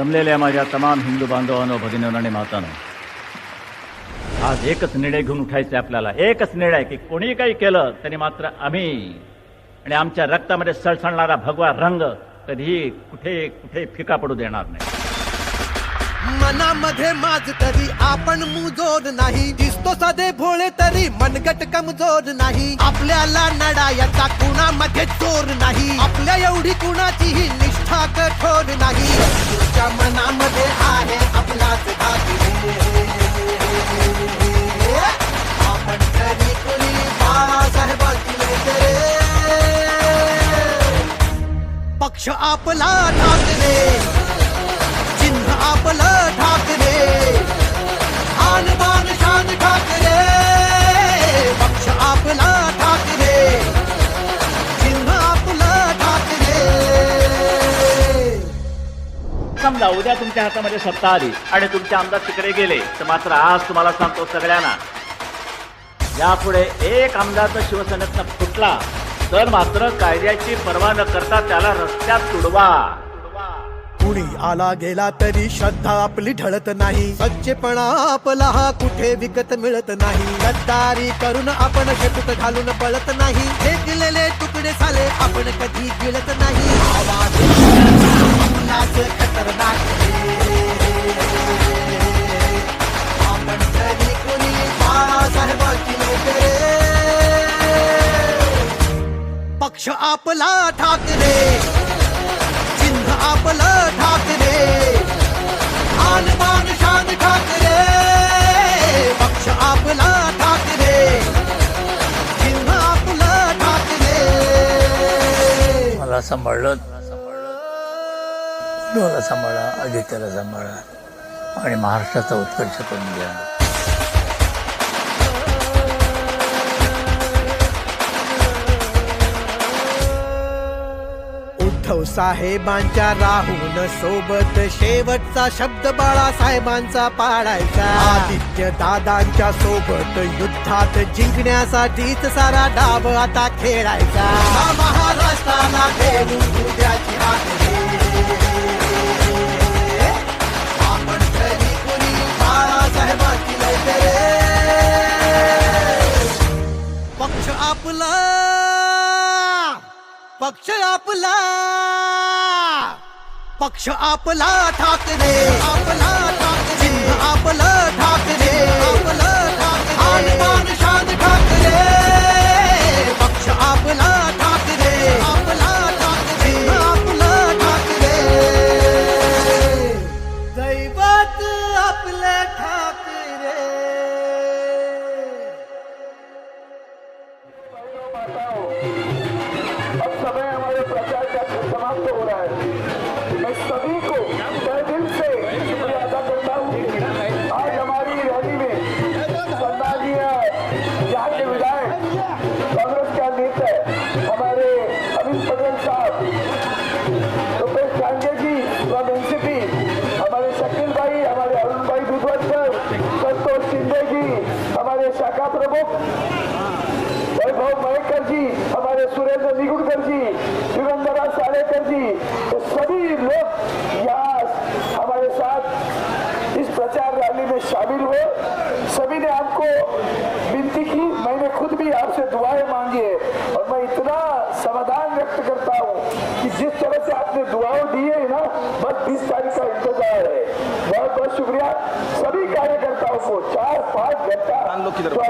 जमलेल्या माझ्या तमाम हिंदू बांधवांनो भगिनींनो आणि मातांनो आज एकच निर्णय घेऊन उठायचे आपल्याला एकच निर्णय की कोणी काही केलं तरी मात्र आम्ही आणि आमच्या रक्तामध्ये सळसळणारा भगवा रंग कधीही कुठे कुठे फिका पडू देणार नाही मनामध्ये माझ तरी आपण मुजोर नाही दिसतो सदे भोळे तरी मनगट कमजोर नाही आपल्याला नडायचा कुणामध्ये चोर नाही आपल्या एवढी कुणाचीही निष्ठा कठोर नाही तुझ्या मनामध्ये आहे आपलाच बाळासाहेबांची पक्ष आपला ठाकरे समजा उद्या तुमच्या हातामध्ये सत्ता आली आणि तुमचे आमदार तिकडे गेले तर मात्र आज तुम्हाला सांगतो सगळ्यांना यापुढे एक आमदार जर शिवसेनेतनं फुटला तर मात्र कायद्याची पर्वा न करता त्याला रस्त्यात तुडवा. कुणी आला गेला तरी श्रद्धा आपली ढळत नाही. सच्चेपणा आपला हा कुठे विकत मिळत नाही. गद्दारी करून आपण शेपूट घालून पळत नाही. हे दिलेले तुकडे झाले आपण कधी गिळत नाही. खतरनाक आपण कुणी रे. पक्ष आपला ठाकरे चिन्ह आपलं ठाकरे आन शान ठाकरे पक्ष आपला ठाकरे चिन्ह आपलं ठाकरे मला सांभाळलं. मला सांभाळा आदित्याला सांभाळा आणि महाराष्ट्राचा उत्कर्ष करून घ्या. उद्धव साहेबांच्या राहून सोबत शेवटचा शब्द बाळासाहेबांचा पाळायचा. आदित्य दादांच्या सोबत युद्धात जिंकण्यासाठीच सारा डाव आता खेळायचा. महाराष्ट्राला उद्याची आखरी. आपला पक्ष आपला पक्ष आपला ठाकरे आपला ठाकरे आपला ठाकरे आपला ठाकरे आपला ठाकरे. सुरेंद्र निगुड़कर जी युगंधरा सालेकर जी ये सभी लोग यहाँ हमारे साथ इस प्रचार रैली में शामिल हुए। सभी ने आपको विनती की मैंने खुद भी आपसे दुआएँ मांगी है और मैं इतना समाधान व्यक्त करता हूँ कि जिस तरह से आपने दुआएँ दी है ना बस बीस तारीख का इंतज़ार है। बहुत बहुत शुक्रिया। सभी कार्यकर्ताओं को चार पाँच घंटा जो